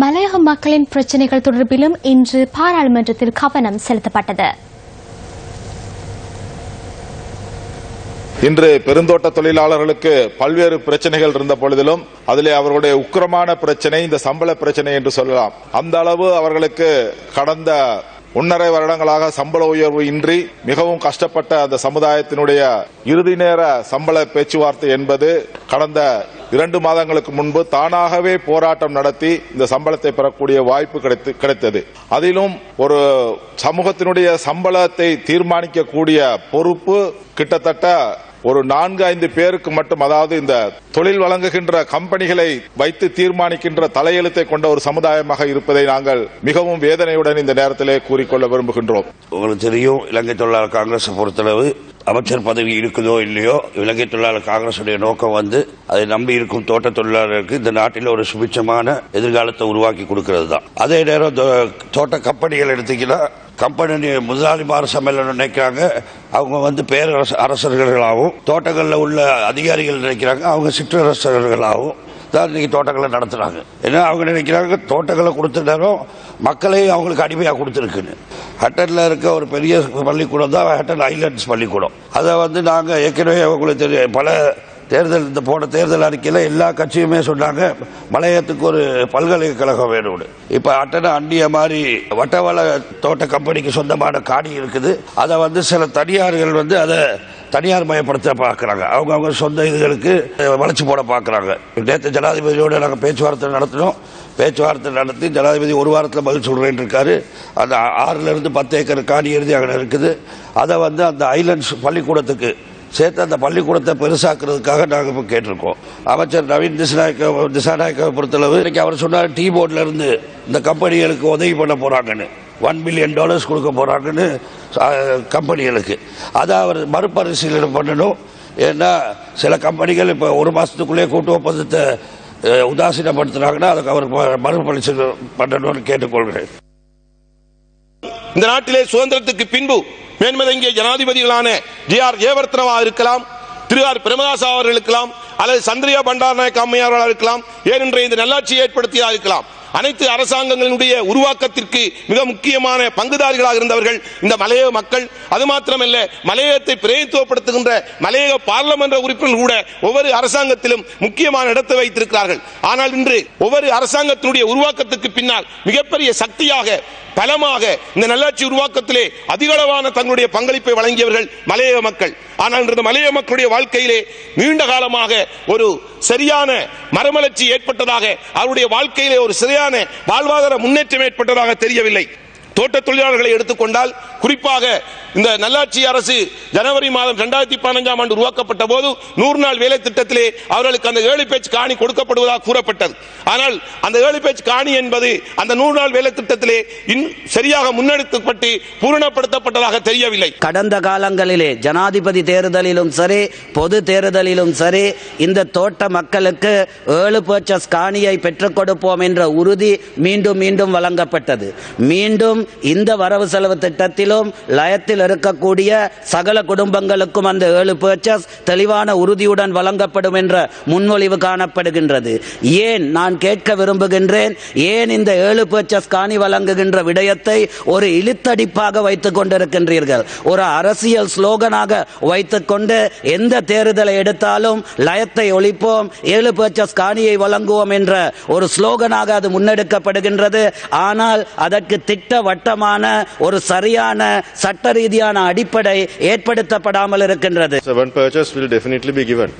மலையக மக்களின் பிரச்சினைகள் தொடர்பிலும் இன்று பாராளுமன்றத்தில் கவனம் செலுத்தப்பட்டது. இன்று பெருந்தோட்ட தொழிலாளர்களுக்கு பல்வேறு பிரச்சனைகள் இருந்த பொழுதிலும் அதிலே அவர்களுடைய உக்கிரமான பிரச்சனை இந்த சம்பள பிரச்சனை என்று சொல்லலாம். அந்த அளவு அவர்களுக்கு கடந்த ஒன்றரை வருடங்களாக சம்பள உயர்வு இன்றி மிகவும் கஷ்டப்பட்ட அந்த சமுதாயத்தினுடைய இறுதி நேர சம்பள பேச்சுவார்த்தை என்பது கடந்த இரண்டு மாதங்களுக்கு முன்பு தானாகவே போராட்டம் நடத்தி இந்த சம்பளத்தை பெறக்கூடிய வாய்ப்பு கிடைத்தது. அதிலும் ஒரு சமூகத்தினுடைய சம்பளத்தை தீர்மானிக்கக்கூடிய பொறுப்பு கிட்டத்தட்ட ஒரு நான்கு ஐந்து பேருக்கு மட்டும் அதாவது இந்த தொழில் வழங்குகின்ற கம்பெனிகளை வைத்து தீர்மானிக்கின்ற தலையெழுத்தை கொண்ட ஒரு சமுதாயமாக இருப்பதை நாங்கள் மிகவும் வேதனையுடன் இந்த நேரத்திலே கூறிக்கொள்ள விரும்புகின்றோம். உங்களுக்கு தெரியும் இலங்கை தொழிலாளர் காங்கிரஸ் பொறுத்தளவு அமைச்சர் பதவி இருக்குதோ இல்லையோ இலங்கை தொழிலாளர் காங்கிரசுடைய நோக்கம் வந்து அதை நம்பி இருக்கும் தோட்ட தொழிலாளருக்கு இந்த நாட்டில் ஒரு சுபிச்சமான எதிர்காலத்தை உருவாக்கி கொடுக்கிறது தான் அதே நேரம் தோட்ட கம்பெனிகள் எடுத்தீங்கன்னா கம்பெனி முதலாளிமார் சம்மேளனம் நினைக்கிறாங்க. அவங்க வந்து பேரரசு அரசர்களாகவும் தோட்டங்களில் உள்ள அதிகாரிகள் நினைக்கிறாங்க. அவங்க சிற்றரசர்களாகவும். தான் இன்னைக்கு தோட்டங்களை நடத்துறாங்க. ஏன்னா அவங்க நினைக்கிறாங்க தோட்டங்களை கொடுத்த நேரம் மக்களையும் அவங்களுக்கு அடிமையாக கொடுத்துருக்குன்னு. ஹட்டனில் இருக்க ஒரு பெரிய பள்ளிக்கூடம் தான் ஹட்டன் ஐலண்ட்ஸ் பள்ளிக்கூடம். அதை வந்து நாங்கள் ஏற்கனவே அவங்களுக்கு தெரியும் பல தேர்தல் இந்த போன தேர்தல் அறிக்கையில் எல்லா கட்சியுமே சொன்னாங்க மலையத்துக்கு ஒரு பல்கலைக்கழகம் வேணும்னு. இப்போ அட்டனை அண்டிய மாதிரி வட்டவள தோட்ட கம்பெனிக்கு சொந்தமான காணி இருக்குது. அதை வந்து சில தனியார்கள் வந்து அதை தனியார் மயப்படுத்த பார்க்குறாங்க. அவங்க அவங்க சொந்த இதுகளுக்கு வளர்ச்சி போட பார்க்குறாங்க. நேற்று ஜனாதிபதியோட நாங்கள் பேச்சுவார்த்தை நடத்தினோம். பேச்சுவார்த்தை நடத்தி ஜனாதிபதி ஒரு வாரத்தில் பதில் சொல்கிறேன் இருக்காரு அந்த ஆறுலேருந்து பத்து ஏக்கர் காணி எழுதி அங்கே இருக்குது. அதை வந்து அந்த ஐலண்ட்ஸ் பள்ளிக்கூடத்துக்கு சேர்த்து அந்த பள்ளிக்கூடத்தை பெருசாக்குறதுக்காக நாங்கள் இப்போ கேட்டிருக்கோம். அமைச்சர் நவீன் திசாநாயக்க திசாநாயக்கவை பொறுத்தளவு இன்னைக்கு அவர் சொன்னார் டீ போர்டில் இருந்து இந்த கம்பெனிகளுக்கு உதவி பண்ண போகிறாங்கன்னு ஒன் பில்லியன் டாலர்ஸ் கொடுக்க போகிறாங்கன்னு கம்பெனிகளுக்கு. அதை அவர் மறுபரிசீலனை பண்ணணும். ஏன்னா சில கம்பெனிகள் இப்போ ஒரு மாதத்துக்குள்ளேயே கூட்டு ஒப்பந்தத்தை அஹ், உதாசீனப்படுத்துறாங்கன்னா அதுக்கு அவர் மறுபரிசீலனை பண்ணணும்னு கேட்டுக்கொள்கிறேன். இந்த நாட்டிலே சுதந்திரத்துக்கு பின்பு மேன்மதங்கிய ஜனாதிபதிகளான ஜி ஆர் ஜெயவர்த்தனவா இருக்கலாம் திரு ஆர் பிரேமதாசா அவர்கள் இருக்கலாம் அல்லது சந்திரியா பண்டாரநாயக்க அம்மையார்களாக இருக்கலாம் ஏனென்ற இந்த நல்லாட்சியை ஏற்படுத்தியா இருக்கலாம். அனைத்து அரசாங்கங்களினுடைய உருவாக்கத்திற்கு மிக முக்கியமான பங்குதாரிகளாக இருந்தவர்கள் இந்த மலையக மக்கள். அது மாத்திரமல்ல மலையகத்தை பிரதித்துவப்படுத்துகின்ற மலையக பார்லமென்ற உறுப்பினர்கள் கூட ஒவ்வொரு அரசாங்கத்திலும் முக்கியமான இடத்தை வைத்திருக்கிறார்கள். ஆனால் இன்று ஒவ்வொரு அரசாங்கத்தினுடைய உருவாக்கத்துக்கு பின்னால் மிகப்பெரிய சக்தியாக பலமாக இந்த நல்லாட்சி உருவாக்கத்திலே அதிகளவான தங்களுடைய பங்களிப்பை வழங்கியவர்கள் மலையக மக்கள். ஆனால் இன்று இந்த மலையக மக்களுடைய வாழ்க்கையிலே நீண்ட காலமாக ஒரு சரியான மரமலர்ச்சி ஏற்பட்டதாக அவருடைய வாழ்க்கையிலே ஒரு சரியான வாழ்வாதார முன்னேற்றம் ஏற்பட்டதாக தெரியவில்லை. தோட்ட தொழிலாளர்களை எடுத்துக்கொண்டால் குறிப்பாக இந்த நல்லாட்சி அரசு ஜனவரி மாதம் இரண்டாயிரத்தி பதினஞ்சாம் ஆண்டு உருவாக்கப்பட்ட போது நூறு நாள் வேலை திட்டத்திலே அவர்களுக்கு அந்த ஏழு பேச்சு காணி கொடுக்கப்படுவதாக கூறப்பட்டது. ஆனால் அந்த ஏழு பேச்சு காணி என்பது அந்த நூறு நாள் வேலை திட்டத்திலே சரியாக முன்னெடுக்கப்பட்டு பூரணப்படுத்தப்பட்டதாக தெரியவில்லை. கடந்த காலங்களிலே ஜனாதிபதி தேர்தலிலும் சரி பொது தேர்தலிலும் சரி இந்த தோட்ட மக்களுக்கு ஏழு பேச்சஸ் காணியை பெற்றுக் கொடுப்போம் என்ற உறுதி மீண்டும் மீண்டும் வழங்கப்பட்டது. மீண்டும் இந்த வரவு செலவு திட்டத்தில் திட்டத்திலும் லயத்தில் இருக்கக்கூடிய சகல குடும்பங்களுக்கும் அந்த ஏழு பர்ச்சஸ் தெளிவான உறுதியுடன் வழங்கப்படும் என்ற முன்மொழிவு காணப்படுகின்றது. ஏன் நான் கேட்க விரும்புகின்றேன்? ஏன் இந்த ஏழு பர்ச்சஸ் காணி வழங்குகின்ற விடயத்தை ஒரு இழுத்தடிப்பாக வைத்துக் கொண்டிருக்கின்றீர்கள்? ஒரு அரசியல் ஸ்லோகனாக வைத்துக்கொண்டு எந்த தேர்தலை எடுத்தாலும் லயத்தை ஒழிப்போம் ஏழு பர்ச்சஸ் காணியை வழங்குவோம் என்ற ஒரு ஸ்லோகனாக அது முன்னெடுக்கப்படுகின்றது. ஆனால் அதற்கு திட்டவட்டமான ஒரு சரியான சட்ட ரீதியான அடிப்படை ஏற்படுத்தப்படாமல் இருக்கின்றது purchase will definitely be given.